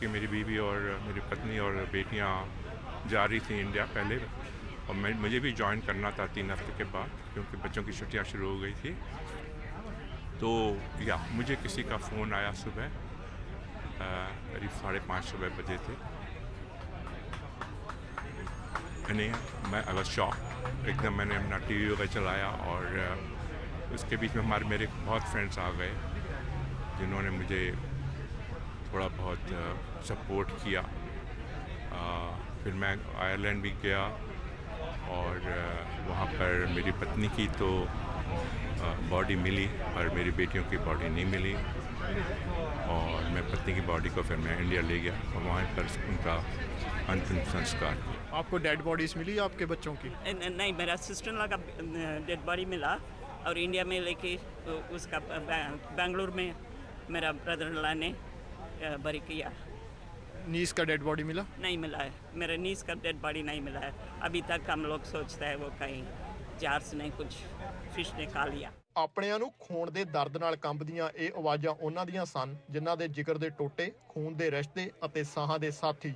कि मेरी बीवी और मेरी पत्नी और बेटियाँ जा रही थी इंडिया पहले। और मैं, मुझे भी ज्वाइन करना था तीन हफ़्ते के बाद, क्योंकि बच्चों की छुट्टियाँ शुरू हो गई थी। तो या, मुझे किसी का फ़ोन आया सुबह करीब साढ़े पाँच सुबह बजे थे नहीं मैं अगर शॉक एकदम मैंने अपना टीवी वगैरह चलाया और उसके बीच में हमारे, मेरे बहुत फ्रेंड्स आ गए, जिन्होंने मुझे थोड़ा बहुत सपोर्ट किया। फिर मैं आयरलैंड भी गया और वहाँ पर मेरी पत्नी की तो बॉडी मिली और मेरी बेटियों की बॉडी नहीं मिली। और मैं पत्नी की बॉडी को फिर मैं इंडिया ले गया और वहाँ पर उनका अंतिम संस्कार किया। आपको डेड बॉडीज मिली आपके बच्चों की? न- नहीं मेरा सिस्टर लगा डेड बॉडी मिला और इंडिया में लेके उसका बेंगलुरु में मेरा ब्रदर ला ने बरी किया नीस का डेड बॉडी मिला नहीं मिला है मेरे नीस का डेड बॉडी नहीं मिला है अभी तक हम लोग सोचते हैं वो कहीं जार्स ने कुछ फिश ने लिया ਆਪਣਿਆਂ ਨੂੰ ਖੋਣ ਦੇ ਦਰਦ ਨਾਲ ਕੰਬਦੀਆਂ ਇਹ ਆਵਾਜ਼ਾਂ ਉਹਨਾਂ ਦੀਆਂ ਸਨ ਜਿਨ੍ਹਾਂ ਦੇ ਜਿਗਰ ਦੇ ਟੋਟੇ ਖੂਨ ਦੇ ਰਿਸ਼ਤੇ ਅਤੇ ਸਾਹਾਂ ਦੇ ਸਾਥੀ।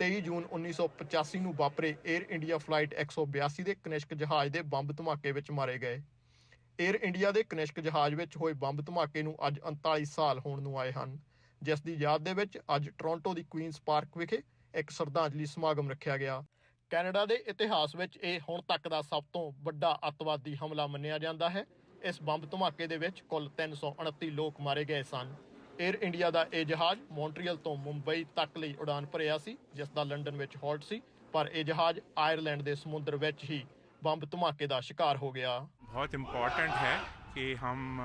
23 ਜੂਨ 1985 ਨੂੰ ਵਾਪਰੇ 에ਅਰ ਇੰਡੀਆ ਫਲਾਈਟ 182 ਦੇ ਕਨਿਸ਼ਕ ਜਹਾਜ਼ ਦੇ ਬੰਬ ਧਮਾਕੇ ਵਿੱਚ ਮਾਰੇ ਗਏ। 에ਅਰ ਇੰਡੀਆ ਦੇ ਕਨਿਸ਼ਕ ਜਹਾਜ਼ ਵਿੱਚ ਹੋਏ ਬੰਬ ਧਮਾਕੇ ਨੂੰ ਅੱਜ 39 ਸਾਲ ਹੋਣ ਨੂੰ ਆਏ ਹਨ। ਜਿਸ ਦੀ ਯਾਦ ਦੇ ਵਿੱਚ ਅੱਜ ਟੋਰਾਂਟੋ ਦੀ ਕੁਈਨਸ ਪਾਰਕ ਵਿਖੇ ਇੱਕ ਸ਼ਰਧਾਂਜਲੀ ਸਮਾਗਮ ਰੱਖਿਆ ਗਿਆ। ਕੈਨੇਡਾ ਦੇ ਇਤਿਹਾਸ ਵਿੱਚ ਇਹ ਹੁਣ ਤੱਕ ਦਾ ਸਭ ਤੋਂ ਵੱਡਾ ਅਤਵਾਦੀ ਹਮਲਾ ਮੰਨਿਆ ਜਾਂਦਾ ਹੈ। ਇਸ ਬੰਬ ਧਮਾਕੇ ਦੇ ਵਿੱਚ ਕੁੱਲ 329 ਲੋਕ ਮਾਰੇ ਗਏ ਸਨ। 에ਅਰ ਇੰਡੀਆ ਦਾ ਇਹ ਜਹਾਜ਼ ਮੌਂਟਰੀਅਲ ਤੋਂ ਮੁੰਬਈ ਤੱਕ ਲਈ ਉਡਾਨ ਭਰਿਆ ਸੀ, ਜਿਸ ਦਾ ਲੰਡਨ ਵਿੱਚ ਹਾਲਟ ਸੀ, ਪਰ ਇਹ ਜਹਾਜ਼ ਆਇਰਲੈਂਡ ਦੇ ਸਮੁੰਦਰ ਵਿੱਚ ਹੀ ਬੰਬ ਧਮਾਕੇ ਦਾ ਸ਼ਿਕਾਰ ਹੋ ਗਿਆ। ਬਹੁਤ ਇੰਪੋਰਟੈਂਟ ਹੈ ਕਿ ਹਮ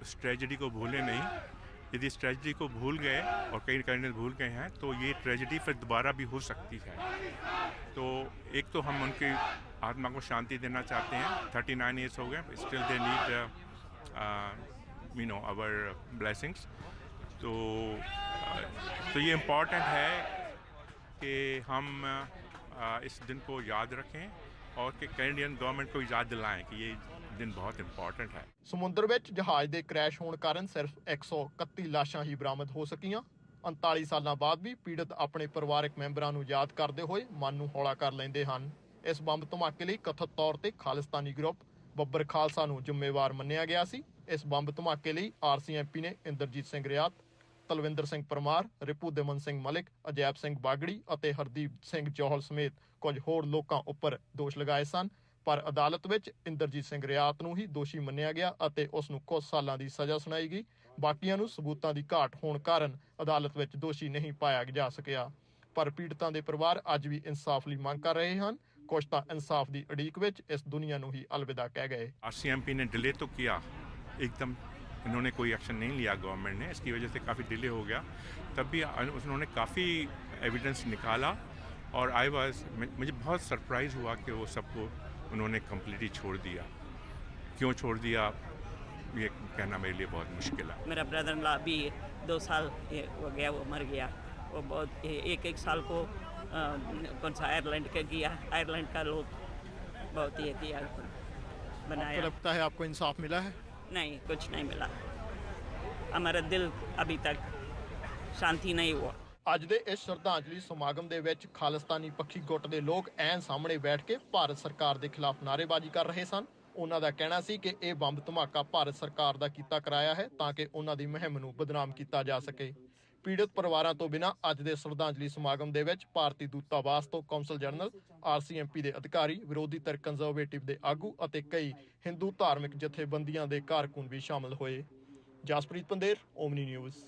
ਇਸ ट्रेजेडी को भूले यदि इस ट्रेजेडी को भूल गए और कई करने भूल गए हैं तो ये ट्रेजेडी फिर दोबारा भी हो सकती है। तो एक तो हम उनकी आत्मा को शांति देना चाहते हैं। थर्टी नाइन ईयर्स हो गए still they need you know our blessings तो अ, तो ये इंपॉर्टेंट है कि हम अ, इस दिन को याद रखें और कि कैनेडियन गवर्नमेंट को याद दिलाएँ कि ये ਦਿਨ ਬਹੁਤ ਇੰਪੋਰਟੈਂਟ ਹੈ। ਸਮੁੰਦਰ ਵਿੱਚ ਜਹਾਜ਼ ਦੇ ਕ੍ਰੈਸ਼ ਹੋਣ ਕਾਰਨ ਸਿਰਫ 131 ਲਾਸ਼ਾਂ ਹੀ ਬਰਾਮਦ ਹੋ ਸਕੀਆਂ। 39 ਸਾਲਾਂ ਬਾਅਦ ਵੀ ਪੀੜਤ ਆਪਣੇ ਪਰਿਵਾਰਕ ਮੈਂਬਰਾਂ ਨੂੰ ਯਾਦ ਕਰਦੇ ਹੋਏ ਮਨ ਨੂੰ ਹੌਲਾ ਕਰ ਲੈਂਦੇ ਹਨ। ਇਸ ਬੰਬ ਧਮਾਕੇ ਲਈ ਕਥਿਤ ਤੌਰ ਤੇ ਖਾਲਿਸਤਾਨੀ ਗਰੁੱਪ ਬੱਬਰ ਖਾਲਸਾ ਨੂੰ ਜ਼ਿੰਮੇਵਾਰ ਮੰਨਿਆ ਗਿਆ ਸੀ। ਇਸ ਬੰਬ ਧਮਾਕੇ ਲਈ ਆਰਸੀਐਮਪੀ ਨੇ ਇੰਦਰਜੀਤ ਸਿੰਘ ਰਿਆਤ, ਤਲਵਿੰਦਰ ਸਿੰਘ ਪਰਮਾਰ, ਰਿਪੂ ਦਮਨ ਸਿੰਘ ਮਲਿਕ, ਅਜੈਬ ਸਿੰਘ ਬਾਗੜੀ ਅਤੇ ਹਰਦੀਪ ਸਿੰਘ ਜੋਹਲ ਸਮੇਤ ਕੁਝ ਹੋਰ ਲੋਕਾਂ ਉੱਪਰ ਦੋਸ਼ ਲਗਾਏ ਸਨ। ਪਰ ਅਦਾਲਤ ਵਿੱਚ ਇੰਦਰਜੀਤ ਸਿੰਘ ਰਿਆਤ ਨੂੰ ਹੀ ਦੋਸ਼ੀ ਮੰਨਿਆ ਗਿਆ ਅਤੇ ਉਸ ਨੂੰ ਕੁਝ ਸਾਲਾਂ ਦੀ ਸਜ਼ਾ ਸੁਣਾਈ ਗਈ ਬਾਕੀਆਂ ਨੂੰ ਸਬੂਤਾਂ ਦੀ ਘਾਟ ਹੋਣ ਕਾਰਨ ਅਦਾਲਤ ਵਿੱਚ ਦੋਸ਼ੀ ਨਹੀਂ ਪਾਇਆ ਜਾ ਸਕਿਆ ਪਰ ਪੀੜਤਾਂ ਦੇ ਪਰਿਵਾਰ ਅੱਜ ਵੀ ਇਨਸਾਫ ਲਈ ਮੰਗ ਕਰ ਰਹੇ ਹਨ ਕੁਝ ਤਾਂ ਇਨਸਾਫ ਦੀ ਉਡੀਕ ਵਿੱਚ ਇਸ ਦੁਨੀਆ ਨੂੰ ਹੀ ਅਲਵਿਦਾ ਕਹਿ ਗਏ आरसीएमपी ने डिले तो किया एकदम इन्होंने कोई एक्शन नहीं लिया गवर्नमेंट ने इसकी वजह से काफ़ी डिले हो गया तब भी उन्होंने काफ़ी एविडेंस निकाला और आई वाज मुझे बहुत सरप्राइज़ हुआ कि वो सबको उन्होंने कम्प्लीटली छोड़ दिया। क्यों छोड़ दिया? ये कहना मेरे लिए बहुत मुश्किल है। मेरा ब्रदर ला भी दो साल ये हो गया वो मर गया। वो बहुत एक एक साल को अ, कौन सा आयरलैंड का गया आयरलैंड का लोग बहुत ये किया आपको बनाया लगता है आपको इंसाफ मिला है? नहीं कुछ नहीं मिला। हमारा दिल अभी तक शांति नहीं हुआ। ਅੱਜ ਦੇ ਇਸ ਸ਼ਰਧਾਂਜਲੀ ਸਮਾਗਮ ਦੇ ਵਿੱਚ ਖਾਲਿਸਤਾਨੀ ਪੱਖੀ ਗੁੱਟ ਦੇ ਲੋਕ ਐਨ ਸਾਹਮਣੇ ਬੈਠ ਕੇ ਭਾਰਤ ਸਰਕਾਰ ਦੇ ਖਿਲਾਫ ਨਾਅਰੇਬਾਜ਼ੀ ਕਰ ਰਹੇ ਸਨ। ਉਹਨਾਂ ਦਾ ਕਹਿਣਾ ਸੀ ਕਿ ਇਹ ਬੰਬ ਧਮਾਕਾ ਭਾਰਤ ਸਰਕਾਰ ਦਾ ਕੀਤਾ ਕਰਾਇਆ ਹੈ ਤਾਂ ਕਿ ਉਹਨਾਂ ਦੀ ਮੁਹਿੰਮ ਨੂੰ ਬਦਨਾਮ ਕੀਤਾ ਜਾ ਸਕੇ। ਪੀੜਤ ਪਰਿਵਾਰਾਂ ਤੋਂ ਬਿਨਾਂ ਅੱਜ ਦੇ ਸ਼ਰਧਾਂਜਲੀ ਸਮਾਗਮ ਦੇ ਵਿੱਚ ਭਾਰਤੀ ਦੂਤਾਵਾਸ ਤੋਂ ਕੌਂਸਲ ਜਨਰਲ ਆਰਸੀਐਮਪੀ ਦੇ ਅਧਿਕਾਰੀ, ਵਿਰੋਧੀ ਧਿਰ ਕੰਜ਼ਰਵੇਟਿਵ ਦੇ ਆਗੂ ਅਤੇ ਕਈ ਹਿੰਦੂ ਧਾਰਮਿਕ ਜਥੇਬੰਦੀਆਂ ਦੇ ਕਾਰਕੁਨ ਵੀ ਸ਼ਾਮਲ ਹੋਏ। Jaspreet Pander Omni News.